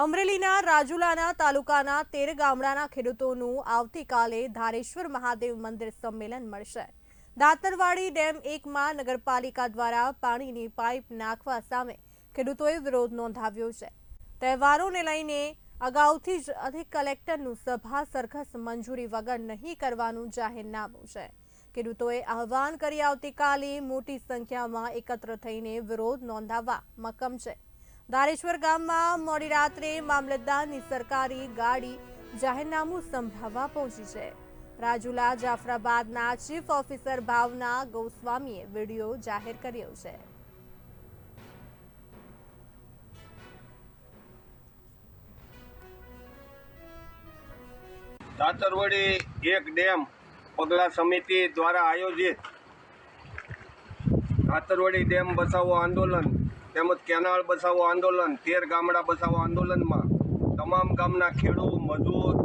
અમરેલીના રાજુલાના તાલુકાના તેર ગામડાના ખેડૂતોનું આવતીકાલે ધારેશ્વર મહાદેવ મંદિર સંમેલન મળશે. દાંતરવાડી ડેમ એકમાં નગરપાલિકા દ્વારા પાણીની પાઇપ નાખવા સામે ખેડૂતોએ વિરોધ નોંધાવ્યો છે. તહેવારોને લઈને અગાઉથી જ અધિક કલેક્ટરનું સભા સરઘસ મંજૂરી વગર નહીં કરવાનું જાહેરનામું છે. ખેડૂતોએ આહવાન કરી આવતીકાલે મોટી સંખ્યામાં એકત્ર થઈને વિરોધ નોંધાવવા મક્કમ છે. ધારેશ્વર ગામમાં મોડી રાત્રે મામલતદારની સરકારી ગાડી જાહેરનામું સંભળાવવા પહોંચી છે. રાજુલા જાફરાબાદના ચીફ ઓફિસર ભાવના ગોસ્વામીએ વીડિયો જાહેર કર્યો છે. દાતરવડી એક ડેમ પગલા સમિતિ દ્વારા આયોજિત. દાતરવડી ડેમ બચાવો આંદોલન તેમજ કેનાળ બચાવો આંદોલન, તેર ગામડા બચાવો આંદોલનમાં તમામ ગામના ખેડૂત મજૂર,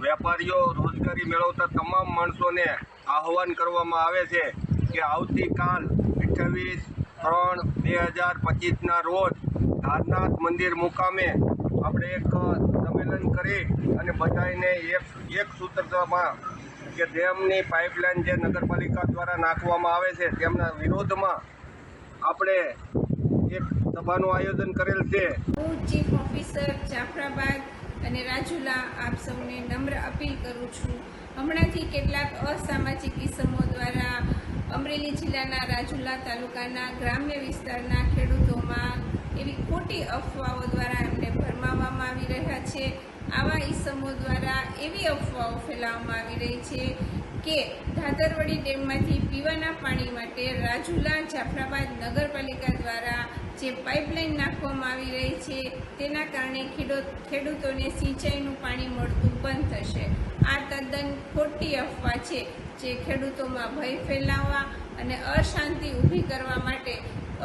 વેપારીઓ રોજગારી મેળવતા તમામ માણસોને આહવાન કરવામાં આવે છે કે આવતીકાલ અઠ્યાવીસ ત્રણ બે હજાર પચીસના રોજ ધારનાથ મંદિર મુકામે આપણે એક સંમેલન કરી અને બધાને એક એક સૂત્રમાં કે ડેમની પાઇપલાઇન જે નગરપાલિકા દ્વારા નાખવામાં આવે છે તેમના વિરોધમાં આપણે એક સભાનું આયોજન કરેલ છે. હું ચીફ ઓફિસર જાફરાબાદ અને રાજુલા આપ સૌને નમ્ર અપીલ કરું છું. હમણાંથી કેટલાક અસામાજિક ઇસમો દ્વારા અમરેલી જિલ્લાના રાજુલા તાલુકાના ગ્રામ્ય વિસ્તારના ખેડૂતોમાં એવી ખોટી અફવાઓ દ્વારા એમને ભરમાવવામાં આવી રહ્યા છે. આવા ઇસમો દ્વારા એવી અફવાઓ ફેલાવવામાં આવી રહી છે કે ધાતરવડી ડેમમાંથી પીવાના પાણી માટે રાજુલા જાફરાબાદ નગરપાલિકા દ્વારા જે પાઇપલાઇન નાખવામાં આવી રહી છે, તેના કારણે ખેડૂત ખેડૂતોને સિંચાઈનું પાણી મળતું બંધ થશે. આ તદ્દન ખોટી અફવા છે જે ખેડૂતોમાં ભય ફેલાવવા અને અશાંતિ ઊભી કરવા માટે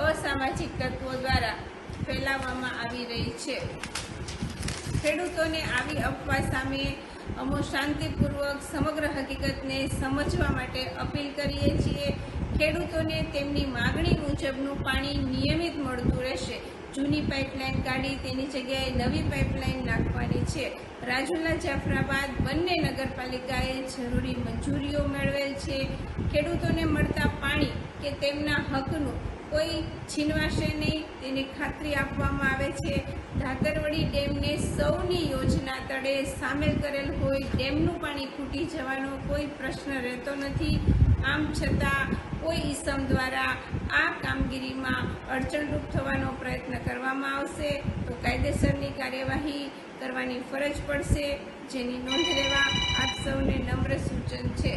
અસામાજિક તત્વો દ્વારા ફેલાવવામાં આવી રહી છે. ખેડૂતોને આવી અફવા સામે અમો શાંતિપૂર્વક સમગ્ર હકીકતને સમજવા માટે અપીલ કરીએ છીએ. ખેડૂતોને તેમની માગણી મુજબનું પાણી નિયમિત મળતું રહેશે. જૂની પાઇપલાઇન કાઢી તેની જગ્યાએ નવી પાઇપલાઇન નાખવાની છે. રાજુલા જાફરાબાદ બંને નગરપાલિકાએ જરૂરી મંજૂરીઓ મેળવેલ છે. ખેડૂતોને મળતા પાણી કે તેમના હકનું કોઈ છીનવાશે નહીં, તેની ખાતરી આપવામાં આવે છે. ધાકરવડી ડેમને સૌની યોજના તળે સામેલ કરેલ હોય ડેમનું પાણી ખૂટી જવાનો કોઈ પ્રશ્ન રહેતો નથી. આમ છતાં કોઈ ઈસમ દ્વારા આ કામગીરીમાં અડચણરૂપ થવાનો પ્રયત્ન કરવામાં આવશે તો કાયદેસરની કાર્યવાહી કરવાની ફરજ પડશે. જેની નોંધ લેવા આપ સૌને નમ્ર સૂચન છે.